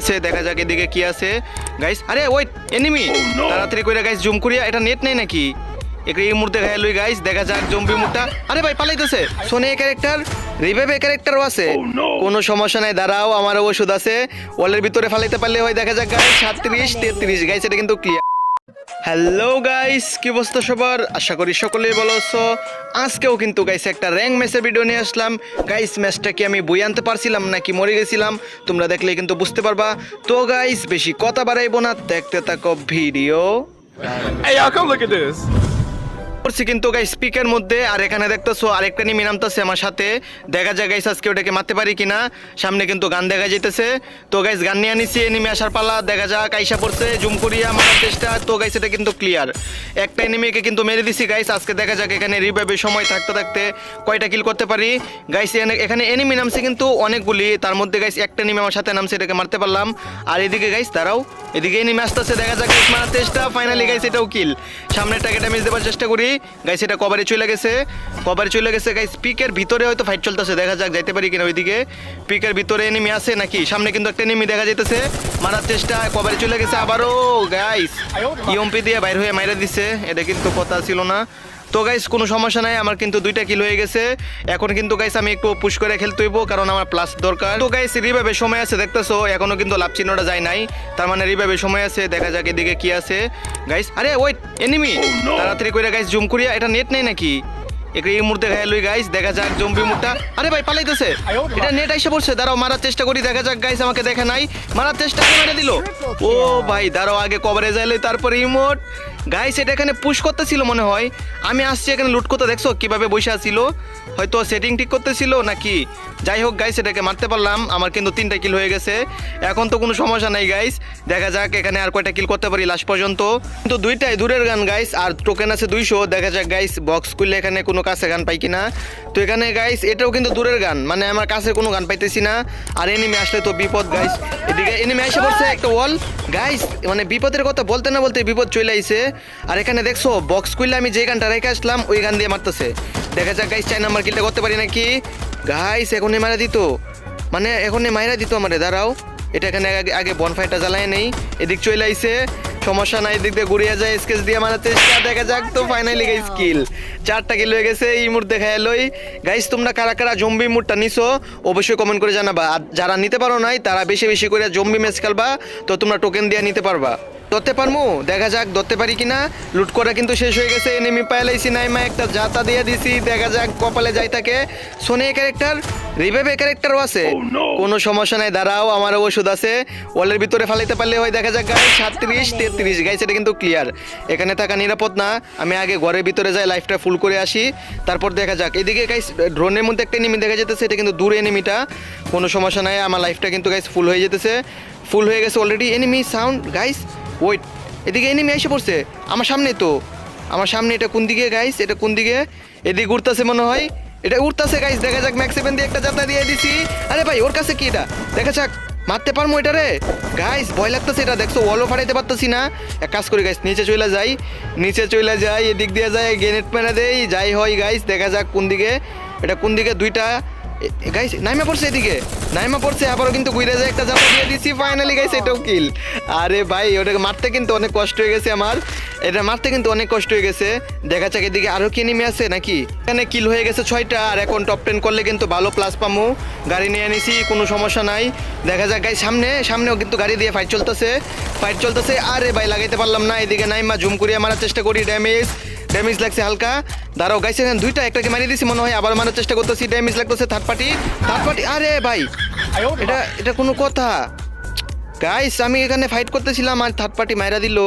আছে দেখা যাক এদিকে কি আছে। গাইস আরে ওয়েট এনিমি তাড়াতাড়ি করে গাইস জুম করিয়া এটা নেট নেই নাকি? একে এই মুহূর্তে গায়ে লই গাইস দেখা যাক জম্বি মুখটা আরে ভাই পালাইতেছে। সোনে ক্যারেক্টার রিভেভে ক্যারেক্টারও আছে। কোনো সমস্যা নাই দাঁড়াও আমার ওষুধ আছে। ওয়ালের ভিতরে ফালাইতে পারলে হয় দেখা যাক গাইস সাতত্রিশ তেত্রিশ গাইস এটা কিন্তু ক্লিয়ার হ্যালো গাইস কি অবস্থা সবার? আশা করি সকলেই ভালো আছো। আজকেও কিন্তু গাইস একটা র্যাঙ্ক ম্যাচের ভিডিও নিয়ে আসলাম। গাইস ম্যাচটা কি আমি বই আনতে পারছিলাম নাকি মরে গেছিলাম? তোমরা দেখলে কিন্তু বুঝতে পারবা। তো গাইস বেশি কথা বাড়াইবো না। দেখতে থাকো video Hey, y'all, come look at this. করছি কিন্তু গাইস স্পিকের মধ্যে, আর এখানে দেখতেছো আরেকটা নিমি নামতেছে আমার সাথে। দেখা যায় গাইস আজকে ওটাকে মারতে পারি কিনা। সামনে কিন্তু গান দেখা যাইতেছে। তো গাইস গান নিয়ে আনিছি এনিমি আসার পালা। দেখা যাক, আইসা পড়ছে, জুম করিয়া মারার চেষ্টা। তো গাইস এটা কিন্তু ক্লিয়ার একটা এনিমিকে কিন্তু মেরে দিছি গাইস আজকে দেখা যাক এখানে রিভাইভের সময় থাকতে থাকতে কয়টা কিল করতে পারি। গাইস এখানে এনিমি নামছে কিন্তু অনেকগুলি। তার মধ্যে গাইস একটা এনিমি আমার সাথে নামছে, এটাকে মারতে পারলাম। আর এদিকে গাইস দাঁড়াও। এদিকে এনিমি আসতেছে, দেখা যাক মারার চেষ্টা। ফাইনালি গাইস এটাও কিল সামনেটাকে ড্যামেজ দেওয়ার চেষ্টা করি। গাইস এটা কভারে চলে গেছে। কভারে চলে গেছে গাইস পিকের ভিতরে হয়তো ফাইট চলতেছে, দেখা যাক, যাইতে পারি কিনা ওইদিকে। পিকের ভিতরে এনিমি আছে নাকি? সামনে কিন্তু একটা এনিমি দেখা যাইতেছে। মারার চেষ্টা কভারে চলে গেছে আবারও গাইস ইএমপি দিয়ে বাইর হয়ে মাইরা দিছে। এটা কিন্তু কথা ছিল না। তো গাইস কোনো সমস্যা নাই আমার কিন্তু দুইটা কিল হয়ে গেছে। এখন কিন্তু গাইস আমি একটু পুশ করে খেলতে হইব কারণ আমার প্লাস দরকার। তো গাইস রিভাইভের সময় আছে দেখতেছো? এখনও কিন্তু লাভ চিহ্নটা যায় নাই। তার মানে রিভাইভের সময় আছে দেখা যাক এদিকে কি আছে। গাইস আরে ওয়েট এনিমি তাড়াতাড়ি করে গাইস জুম করিয়া এটা নেট নেই নাকি? একে এই মুহূর্তে ঘায়াল হই গাইস দেখা যাক জম্বি মুখটা আরে ভাই পালাইতেছে। এটা নেট আইসা পড়ছে দাঁড়াও মারার চেষ্টা করি দেখা যাক গাইস আমাকে দেখে নাই। মারার চেষ্টা করে মেরে দিল? ও ভাই দাঁড়াও আগে কভারেজ আইলে তারপরে ইমোট গাইস এটা এখানে পুশ করতেছিল মনে হয়। আমি আসছি এখানে লুট করতে, দেখছ? কীভাবে বসে আছিল? হয়তো সেটিং ঠিক করতেছিল নাকি? যাই হোক গাইস এটাকে মারতে পারলাম। আমার কিন্তু তিনটা কিল হয়ে গেছে। এখন তো কোনো সমস্যা নাই গাইস দেখা যাক, এখানে আর কয়টা কিল করতে পারি লাস্ট পর্যন্ত। কিন্তু দুইটাই দূরের গান গাইস আর টোকেন আছে দুইশো। দেখা যাক গাইস বক্স খুললে এখানে কোনো কাছে গান পাই কিনা। তো এখানে গাইস এটাও কিন্তু দূরের গান। মানে আমার কাছে কোনো গান পাইতেছি না। আর এনিমি আসলে তো বিপদ গাইস এদিকে এনিমি এসে পড়ছে একটা ওয়াল গাইস মানে বিপদের কথা বলতে না বলতে বিপদ চলে আইছে। আর এখানে দেখছ বক্স খুললে আমি যে গানটা রেখে আসলাম ওই গান দিয়ে মারতেছে। দেখা যাক গাইস চাই নাম্বার কিলটা করতে পারি নাকি? গাইস এখনই মারা দিত। মানে এখনই মাইরা দিত আমারে দাঁড়াও। এটা এখানে আগে আগে বনফাইটা জ্বালায় নেই। এদিক চলে আইছে। সমস্যা নাই এদিক দিয়ে ঘুরিয়ে যায় স্কেচ দিয়ে মারার চেষ্টা দেখা যাক তো ফাইনালি গাইস কিল চারটা কিল হয়ে গেছে এই মুহূর্তে খায় লই। গাইস তোমরা কারা কারা জম্বি মুডটা নিছো অবশ্যই কমেন্ট করে জানাবা। আর যারা নিতে পারো নাই তারা বেশি বেশি করে জম্বি ম্যাচ খেলবা তো তোমরা টোকেন দিয়ে নিতে পারবা। ধরতে পারমু? দেখা যাক ধরতে পারি কিনা। লুট করা কিন্তু শেষ হয়ে গেছে এনিমি পাইলাইছি নাইমা একটা জাতা দিয়ে দিছি দেখা যাক কপালে যাই থাকে। সোনে ক্যারেক্টার রিভেভে ক্যারেক্টারও আছে। কোনো সমস্যা নাই দাঁড়াও আমার ওষুধ আছে। ওয়ালের ভিতরে ফালাইতে পারলে হয় দেখা যাক গাইস সাতত্রিশ তেত্রিশ গাইস এটা কিন্তু ক্লিয়ার এখানে থাকা নিরাপদ না। আমি আগে ঘরের ভিতরে যাই লাইফটা ফুল করে আসি। তারপর দেখা যাক। এদিকে গাইস ড্রোনের মধ্যে একটা এনিমি দেখা যেতেছে এটা কিন্তু দূরে এনিমিটা কোনো সমস্যা নাই, আমার লাইফটা কিন্তু গাইস ফুল হয়ে যেতেছে ফুল হয়ে গেছে already enemy sound guys wait এদিকে এনিমি এসে পড়ছে। আমার সামনে তো। আমার সামনে এটা কোন দিকে গাইস এটা কোন দিকে? এদিকে উঠতেছে মনে হয়। এটা উঠতেছে গাইস দেখা যাক ম্যাক্স সেভেন দিয়ে একটা যাত্রা দিয়ে দিছি। আরে ভাই, ওর কাছে কি এটা? দেখা যাক। মারতে পারব এটা রে গাইস ভয় লাগতেছে এটা, দেখছ ওয়ালও ফাটাইতে পারতেছি না। এক কাজ করি গাইস নিচে চলে যাই। নিচে চলে যাই, এদিক দিয়ে যাই গ্রেনেড মেরে দেই, যাই হয় গাইস দেখা যাক কোন দিকে। এটা কোন দিকে? দুইটা। নাইমা পড়ছে এদিকে। নাইমা পড়ছে কিন্তু একটা জামা দিছি ফাইনালি এটাও কিল আরে ভাই মারতে কিন্তু অনেক কষ্ট হয়ে গেছে আমার। এটা মারতে কিন্তু অনেক কষ্ট হয়ে গেছে। দেখা যাক এদিকে আছে, নাকি? এখানে কিল হয়ে গেছে ছয়টা, আর এখন টপ টেন করলে কিন্তু ভালো প্লাস পামু। গাড়ি নিয়ে নিছি, কোনো সমস্যা নাই। দেখা যাক গাই সামনে, সামনেও কিন্তু গাড়ি দিয়ে ফাইট চলতেছে। ফাইট চলতেছে, আরে ভাই, লাগাইতে পারলাম না। এদিকে নাইমা জুম করিয়ে মারার চেষ্টা করি ড্যামেজ ড্যামেজ লাগছে হালকা। দাঁড়াও গাইছে এখানে দুইটা, একটাকে মারিয়ে দিছি, মনে হয় আবার মারার চেষ্টা করতেছি। ড্যামেজ লাগতেছে থার্ড পার্টি থার্ড পার্টি আরে ভাই, এটা এটা কোনো কথা। গাইস আমি এখানে ফাইট করতেছিলাম আর থার্ড পার্টি মাইরা দিল।